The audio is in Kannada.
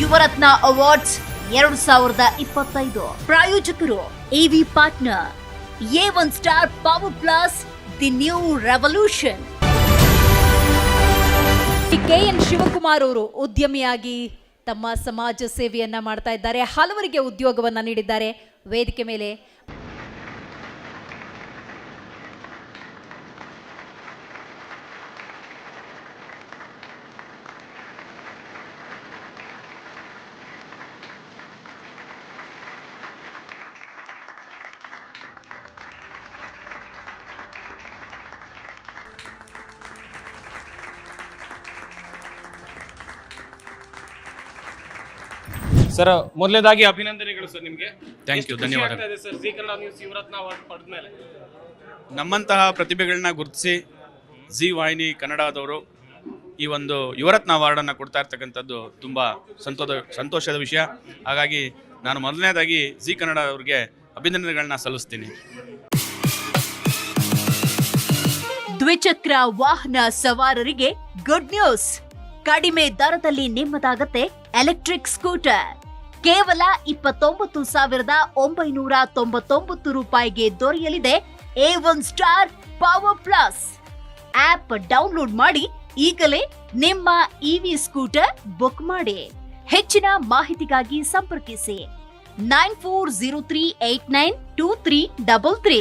ಯುವರತ್ನ ಅವಾರ್ಡ್ಸ್ ಎರಡು ಸಾವಿರದ ಇಪ್ಪತ್ತೈದು. ಪ್ರಾಯೋಜಕರು AV partner A one star power plus the new revolution K N Shivakumar ಅವರು ಉದ್ಯಮಿಯಾಗಿ ತಮ್ಮ ಸಮಾಜ ಸೇವೆಯನ್ನ ಮಾಡ್ತಾ ಇದ್ದಾರೆ, ಹಲವರಿಗೆ ಉದ್ಯೋಗವನ್ನ ನೀಡಿದ್ದಾರೆ. ವೇದಿಕೆ ಮೇಲೆ ಸರ್ ಮೊದಲನೇದಾಗಿ ಅಭಿನಂದನೆಗಳು ಸರ್ ನಿಮಗೆ. ಥ್ಯಾಂಕ್ ಯು ಧನ್ಯವಾದ. Sir Zee Kannada news Yuvaratna award ಪಡೆದ ಮೇಲೆ ನಮ್ಮಂತಹ ಪ್ರತಿಭೆಗಳನ್ನ ಗುರುತಿಸಿ ಜಿ ವಾಹಿನಿ ಕನ್ನಡದವರು ಈ ಒಂದು ಯುವರತ್ನ ಅವಾರ್ಡನ್ನು ಕೊಡ್ತಾ ಇರ್ತಕ್ಕಂಥದ್ದು ತುಂಬ ಸಂತೋದ ಸಂತೋಷದ ವಿಷಯ. ಹಾಗಾಗಿ ನಾನು ಮೊದಲನೇದಾಗಿ ಜಿ ಕನ್ನಡ ಅವರಿಗೆ ಅಭಿನಂದನೆಗಳನ್ನ ಸಲ್ಲಿಸ್ತೀನಿ. ದ್ವಿಚಕ್ರ ವಾಹನ ಸವಾರರಿಗೆ ಗುಡ್ ನ್ಯೂಸ್ ಕಡಿಮೆ ದರದಲ್ಲಿ ನಿಮ್ಮದಾಗತ್ತೆ ಎಲೆಕ್ಟ್ರಿಕ್ ಸ್ಕೂಟರ್. ಕೇವಲ ಇಪ್ಪತ್ತೊಂಬತ್ತು ಸಾವಿರದ ಒಂಬೈನೂರ ತೊಂಬತ್ತೊಂಬತ್ತು ರೂಪಾಯಿಗೆ ದೊರೆಯಲಿದೆ A one star power plus app download ಮಾಡಿ ಈಗಲೇ ನಿಮ್ಮ ಇವಿ ಸ್ಕೂಟರ್ ಬುಕ್ ಮಾಡಿ. ಹೆಚ್ಚಿನ ಮಾಹಿತಿಗಾಗಿ ಸಂಪರ್ಕಿಸಿ. Nine four zero three eight nine two three double three